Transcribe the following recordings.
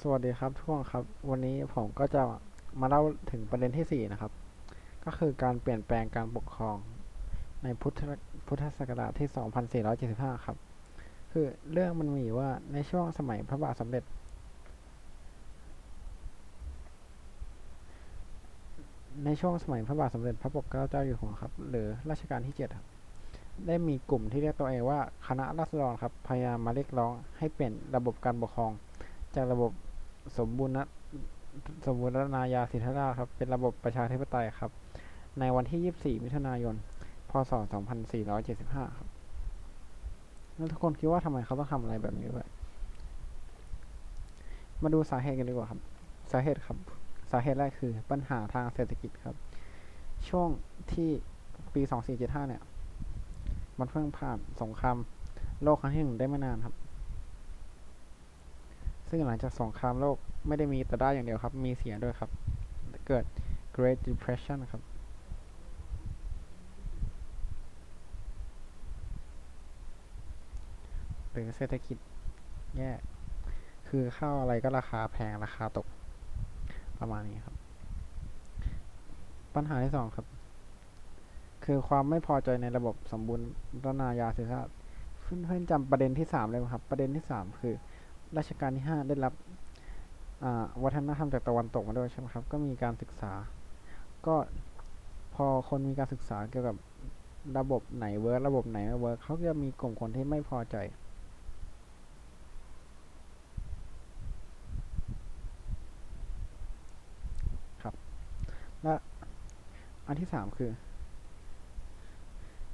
สวัสดีครับทุกคนครับ วันนี้ผมก็จะมาเล่าถึงประเด็นที่สี่นะครับ ก็คือการเปลี่ยนแปลงการปกครองในพุทธพุทธศักราชที่ 2475 ครับ คือเรื่องมันมีว่าในช่วงสมัยพระบาทสมเด็จ ในช่วงสมัยพระบาทสมเด็จพระปกเกล้าเจ้าอยู่หัวครับ หรือรัชกาลที่7ครับได้มีกลุ่มที่เรียกตัวเองว่าคณะราษฎรครับพยายามมาเรียกร้องให้เปลี่ยนระบบการปกครอง จากระบบสมบูรณสมบูรณาญาสิทธิราชครับ เป็นระบบประชาธิปไตยครับ ในวันที่ 24 มิถุนายน พศ 2475 ครับ แล้วทุกคนคิดว่าทำไมเขาต้องทำอะไรแบบนี้ด้วย มาดูสาเหตุกันดีกว่าครับ สาเหตุครับ สาเหตุแรกคือปัญหาทางเศรษฐกิจครับ ช่วงที่ปี 2475 เนี่ย มันเพิ่งผ่านสงครามโลกครั้งที่หนึ่งได้ไม่นานครับ ซึ่งหลังจากสงครามโลกไม่ได้มีแต่ได้อย่างเดียวครับ มีเสียด้วยครับ เกิด Great Depression ครับ หรือเศรษฐกิจแย่คือข้าวอะไรก็ราคาแพงราคาตก ประมาณนี้ครับ ปัญหาที่สองครับ คือความไม่พอใจในระบบสมบูรณาญาสิทธิราชย์เพื่อนๆจำประเด็นที่สามเลยครับ ประเด็นที่สามคือ รัชกาลที่ห้าได้รับวัฒนธรรมจากตะวันตกมาด้วยใช่ไหมครับ ก็มีการศึกษา ก็พอคนมีการศึกษาเกี่ยวกับระบบไหนเวิร์กระบบไหนไม่เวิร์กเขาจะมีกลุ่มคนที่ไม่พอใจ ครับ และอันที่สามคือ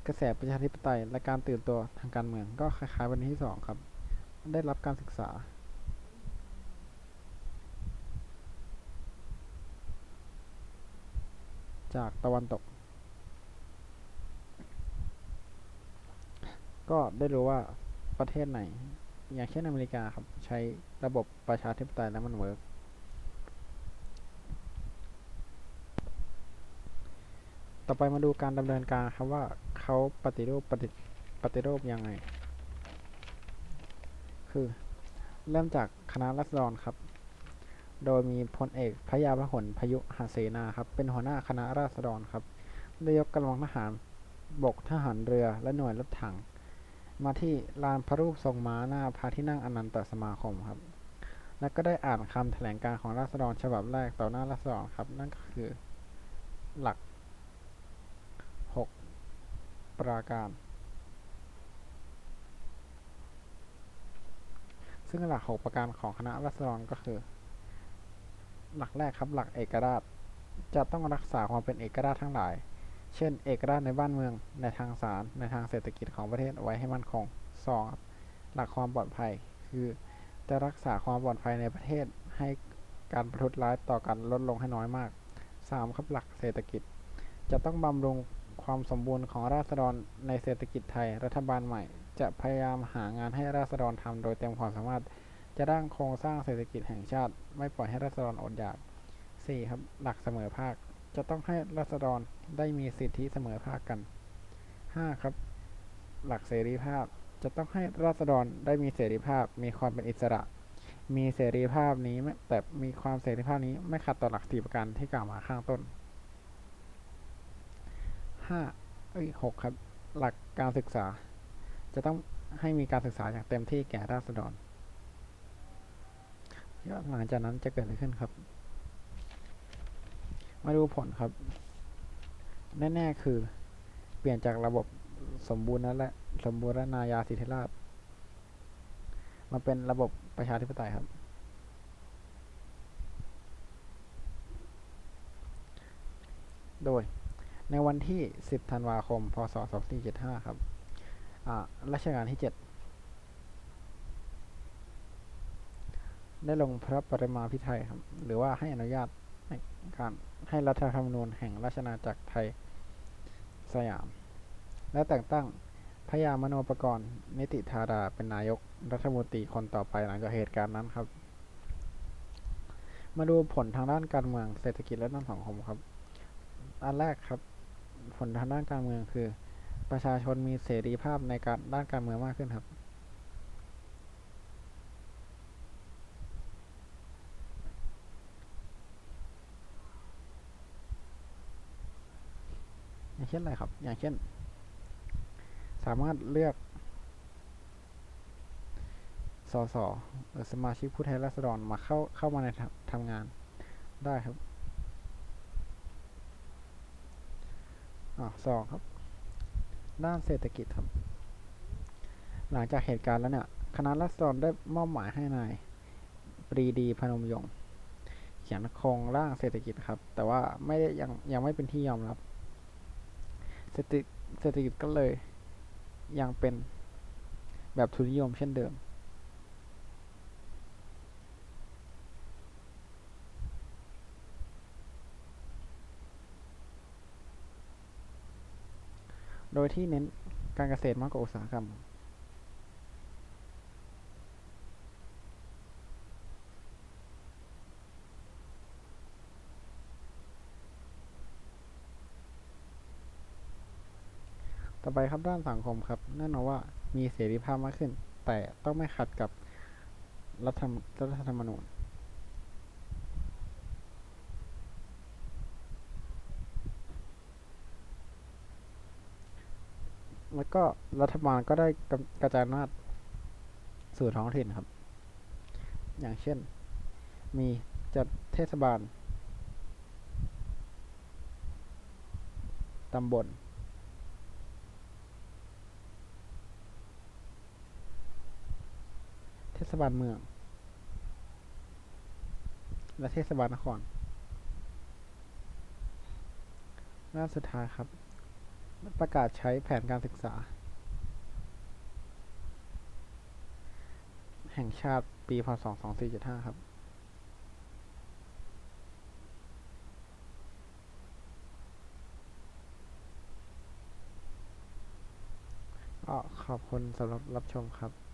กระแสประชาธิปไตยและการตื่นตัวทางการเมืองก็คล้ายๆวันที่สองครับ ได้รับการศึกษา จากตะวันตก ก็ได้รู้ว่าประเทศไหน อย่างเช่นอเมริกาครับ ใช้ระบบประชาธิปไตยแล้วมันเวิร์กต่อไปมาดูการดำเนินการครับว่าเขาปฏิรูปปฏิปฏิรูปยังไง คือ เริ่มจากคณะรัษฎรครับ โดยมีพลเอกพระยาพหลพยุหเสนาครับ เป็นหัวหน้าคณะราษฎรครับได้ยกกำลังทหารบกทหารเรือและหน่วยรถถัง มาที่ลานพระรูปทรงม้าหน้าพระที่นั่งอนันตสมาคมครับ และก็ได้อ่านคำแถลงการของราษฎรฉบับแรกต่อหน้าราษฎรครับ นั่นก็คือหลัก 6 ประการ ซึ่งหลัก6ประการของคณะรัษฎรก็คือ หลักแรกครับหลักเอกราช จะต้องรักษาความเป็นเอกราชทั้งหลาย เช่น เอกราชในบ้านเมือง ในทางศาล ในทางเศรษฐกิจของประเทศไว้ให้มั่นคง 2. หลักความปลอดภัย คือ จะรักษาความปลอดภัยในประเทศให้การประทุษร้ายต่อกันลดลงให้น้อยมาก 3. ครับหลักเศรษฐกิจ จะต้องบำรุงความสมบูรณ์ของราษฎรในเศรษฐกิจไทยรัฐบาลใหม่ จะพยายามหางานให้ราษฎรทำโดยเต็มความสามารถ จะร่างโครงสร้างเศรษฐกิจแห่งชาติ ไม่ปล่อยให้ราษฎรอดอยาก 4. ครับ หลักเสมอภาค จะต้องให้ราษฎรได้มีสิทธิเสมอภาคกัน 5. ครับ หลักเสรีภาพ จะต้องให้ราษฎรได้มีเสรีภาพ มีความเป็นอิสระ มีเสรีภาพนี้แต่มีความเสรีภาพนี้ไม่ขัดต่อหลักสี่ประการที่กล่าวมาข้างต้น 5. เอ้ย6ครับ หลักการศึกษา จะต้องให้มีการศึกษาอย่างเต็มที่แก่ราษฎรแล้วหลังจากนั้นจะเกิดอะไรขึ้นครับ มาดูผลครับ แน่ ๆ คือ เปลี่ยนจากระบบสมบูรณ์และสมบูรณาญาสิทธิราชย์มาเป็นระบบประชาธิปไตยครับ โดยในวันที่ 10 ธันวาคม พศ 2475 ครับ อ่ารัชกาลที่7ได้ลงพระปรมาภิไธยครับ หรือว่าให้อนุญาตในการให้รัฐธรรมนูญแห่งราชอาณาจักรไทยสยาม และแต่งตั้งพยามโนปกรณ์ นิติธาดาเป็นนายกรัฐมนตรีคนต่อไปหลังจากเหตุการณ์นั้นครับ มาดูผลทางด้านการเมืองเศรษฐกิจและด้านสังคมครับ อันแรกครับ ผลทางด้านการเมืองคือ ประชาชนมีเสรีภาพในการด้านการเมืองมากขึ้นครับ อย่างเช่นอะไรครับ อย่างเช่น สามารถเลือกสสหรือสมาชิกผู้แทนราษฎรมาเข้าเข้ามาในทำงานได้ครับอ๋อสองครับ ด้านเศรษฐกิจครับ หลังจากเหตุการณ์แล้วเนี่ย คณะรัษฎรได้มอบหมายให้นายปรีดีพนมยงค์เขียนโครงร่างเศรษฐกิจครับ แต่ว่าไม่ได้ยังยังไม่เป็นที่ยอมรับ เศรษฐกิจเศรษฐกิจก็เลยยังเป็นแบบทุนนิยมเช่นเดิม โดยที่เน้นการเกษตรมากกว่าอุตสาหกรรมต่อไปครับด้านสังคมครับแน่นอนว่ามีเสรีภาพมากขึ้น แต่ต้องไม่ขัดกับรัฐธรรมนูญ แล้วก็รัฐบาลก็ได้กกระจายอำนาจสู่ท้องถิ่นครับ อย่างเช่น มีจัดเทศบาลตำบลเทศบาลเมือง และเทศบาลนครด้านสุดท้ายครับ ประกาศใช้แผนการศึกษา แห่งชาติปี พศ 2475 ครับ ก็ขอบคุณสำหรับรับชมครับ